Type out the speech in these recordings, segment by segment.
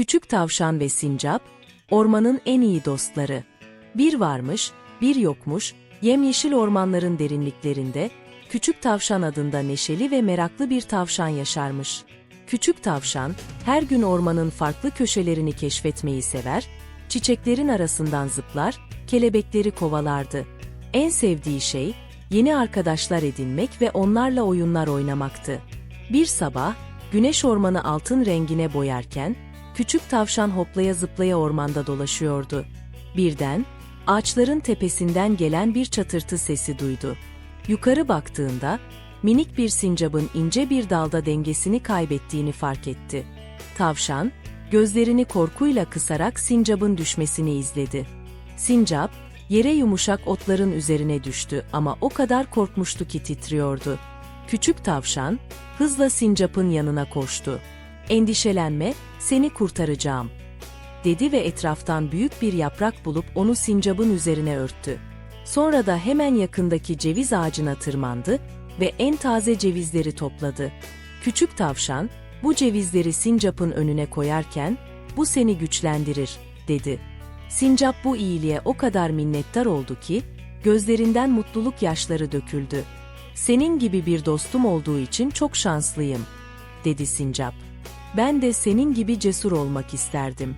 Küçük tavşan ve sincap, ormanın en iyi dostları. Bir varmış, bir yokmuş, yemyeşil ormanların derinliklerinde, Küçük Tavşan adında neşeli ve meraklı bir tavşan yaşarmış. Küçük tavşan, her gün ormanın farklı köşelerini keşfetmeyi sever, çiçeklerin arasından zıplar, kelebekleri kovalardı. En sevdiği şey, yeni arkadaşlar edinmek ve onlarla oyunlar oynamaktı. Bir sabah, güneş ormanı altın rengine boyarken, küçük tavşan hoplaya zıplaya ormanda dolaşıyordu. Birden, ağaçların tepesinden gelen bir çatırtı sesi duydu. Yukarı baktığında, minik bir sincabın ince bir dalda dengesini kaybettiğini fark etti. Tavşan, gözlerini korkuyla kısarak sincabın düşmesini izledi. Sincap, yere yumuşak otların üzerine düştü ama o kadar korkmuştu ki titriyordu. Küçük tavşan, hızla sincapın yanına koştu. Endişelenme, seni kurtaracağım, dedi ve etraftan büyük bir yaprak bulup onu sincabın üzerine örttü. Sonra da hemen yakındaki ceviz ağacına tırmandı ve en taze cevizleri topladı. Küçük tavşan, bu cevizleri sincapın önüne koyarken, bu seni güçlendirir, dedi. Sincap bu iyiliğe o kadar minnettar oldu ki, gözlerinden mutluluk yaşları döküldü. Senin gibi bir dostum olduğu için çok şanslıyım, dedi sincap. Ben de senin gibi cesur olmak isterdim.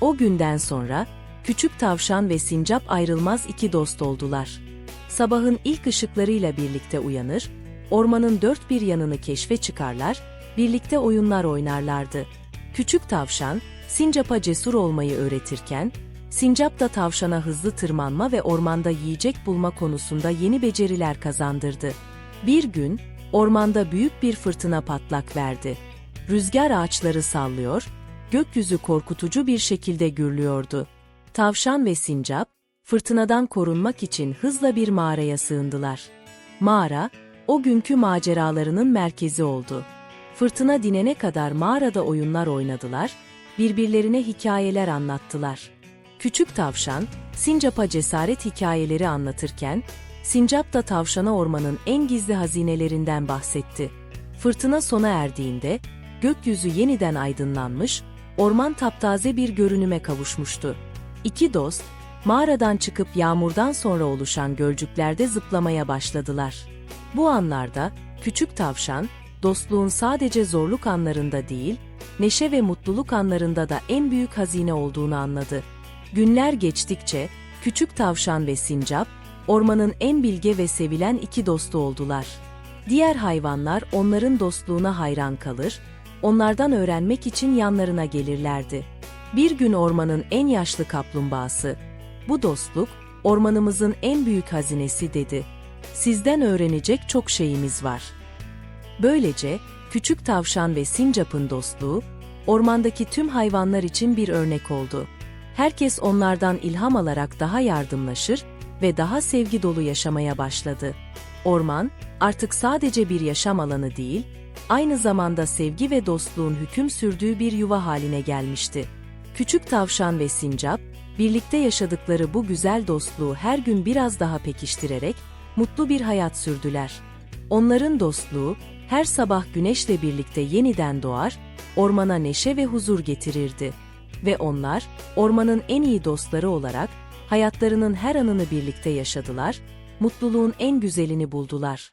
O günden sonra, küçük tavşan ve sincap ayrılmaz iki dost oldular. Sabahın ilk ışıklarıyla birlikte uyanır, ormanın dört bir yanını keşfe çıkarlar, birlikte oyunlar oynarlardı. Küçük tavşan, sincapa cesur olmayı öğretirken, sincap da tavşana hızlı tırmanma ve ormanda yiyecek bulma konusunda yeni beceriler kazandırdı. Bir gün, ormanda büyük bir fırtına patlak verdi. Rüzgar ağaçları sallıyor, gökyüzü korkutucu bir şekilde gürlüyordu. Tavşan ve sincap, fırtınadan korunmak için hızla bir mağaraya sığındılar. Mağara, o günkü maceralarının merkezi oldu. Fırtına dinene kadar mağarada oyunlar oynadılar, birbirlerine hikayeler anlattılar. Küçük tavşan, sincapa cesaret hikayeleri anlatırken, sincap da tavşana ormanın en gizli hazinelerinden bahsetti. Fırtına sona erdiğinde, gökyüzü yeniden aydınlanmış, orman taptaze bir görünüme kavuşmuştu. İki dost, mağaradan çıkıp yağmurdan sonra oluşan gölcüklerde zıplamaya başladılar. Bu anlarda, küçük tavşan, dostluğun sadece zorluk anlarında değil, neşe ve mutluluk anlarında da en büyük hazine olduğunu anladı. Günler geçtikçe, küçük tavşan ve sincap, ormanın en bilge ve sevilen iki dostu oldular. Diğer hayvanlar onların dostluğuna hayran kalır, onlardan öğrenmek için yanlarına gelirlerdi. Bir gün ormanın en yaşlı kaplumbağası, bu dostluk, ormanımızın en büyük hazinesi dedi. Sizden öğrenecek çok şeyimiz var. Böylece, küçük tavşan ve sincapın dostluğu, ormandaki tüm hayvanlar için bir örnek oldu. Herkes onlardan ilham alarak daha yardımlaşır ve daha sevgi dolu yaşamaya başladı. Orman, artık sadece bir yaşam alanı değil, aynı zamanda sevgi ve dostluğun hüküm sürdüğü bir yuva haline gelmişti. Küçük tavşan ve sincap, birlikte yaşadıkları bu güzel dostluğu her gün biraz daha pekiştirerek, mutlu bir hayat sürdüler. Onların dostluğu, her sabah güneşle birlikte yeniden doğar, ormana neşe ve huzur getirirdi. Ve onlar, ormanın en iyi dostları olarak, hayatlarının her anını birlikte yaşadılar, mutluluğun en güzelini buldular.